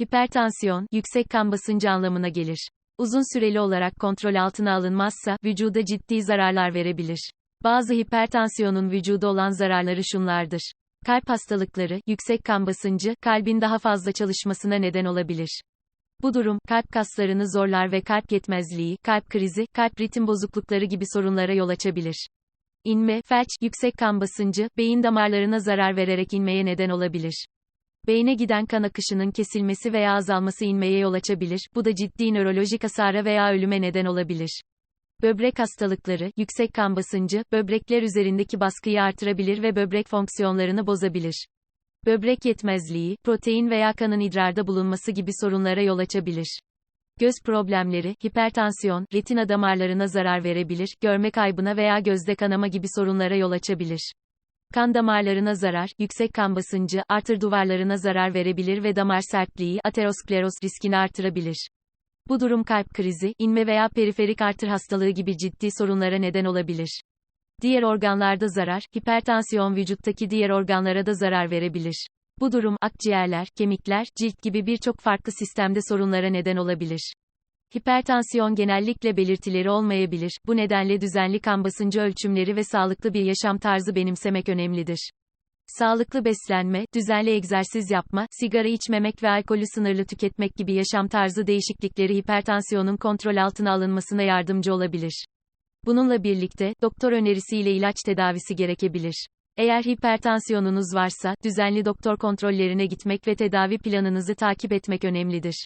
Hipertansiyon, yüksek kan basıncı anlamına gelir. Uzun süreli olarak kontrol altına alınmazsa, vücuda ciddi zararlar verebilir. Bazı hipertansiyonun vücuda olan zararları şunlardır. Kalp hastalıkları, yüksek kan basıncı, kalbin daha fazla çalışmasına neden olabilir. Bu durum, kalp kaslarını zorlar ve kalp yetmezliği, kalp krizi, kalp ritim bozuklukları gibi sorunlara yol açabilir. İnme, felç, yüksek kan basıncı, beyin damarlarına zarar vererek inmeye neden olabilir. Beyne giden kan akışının kesilmesi veya azalması inmeye yol açabilir, bu da ciddi nörolojik hasara veya ölüme neden olabilir. Böbrek hastalıkları, yüksek kan basıncı, böbrekler üzerindeki baskıyı artırabilir ve böbrek fonksiyonlarını bozabilir. Böbrek yetmezliği, protein veya kanın idrarda bulunması gibi sorunlara yol açabilir. Göz problemleri, hipertansiyon, retina damarlarına zarar verebilir, görme kaybına veya gözde kanama gibi sorunlara yol açabilir. Kan damarlarına zarar, yüksek kan basıncı, artır duvarlarına zarar verebilir ve damar sertliği, ateroskleroz riskini artırabilir. Bu durum kalp krizi, inme veya periferik artır hastalığı gibi ciddi sorunlara neden olabilir. Diğer organlarda zarar, hipertansiyon vücuttaki diğer organlara da zarar verebilir. Bu durum, akciğerler, kemikler, cilt gibi birçok farklı sistemde sorunlara neden olabilir. Hipertansiyon genellikle belirtileri olmayabilir, bu nedenle düzenli kan basıncı ölçümleri ve sağlıklı bir yaşam tarzı benimsemek önemlidir. Sağlıklı beslenme, düzenli egzersiz yapma, sigara içmemek ve alkolü sınırlı tüketmek gibi yaşam tarzı değişiklikleri hipertansiyonun kontrol altına alınmasına yardımcı olabilir. Bununla birlikte, doktor önerisiyle ilaç tedavisi gerekebilir. Eğer hipertansiyonunuz varsa, düzenli doktor kontrollerine gitmek ve tedavi planınızı takip etmek önemlidir.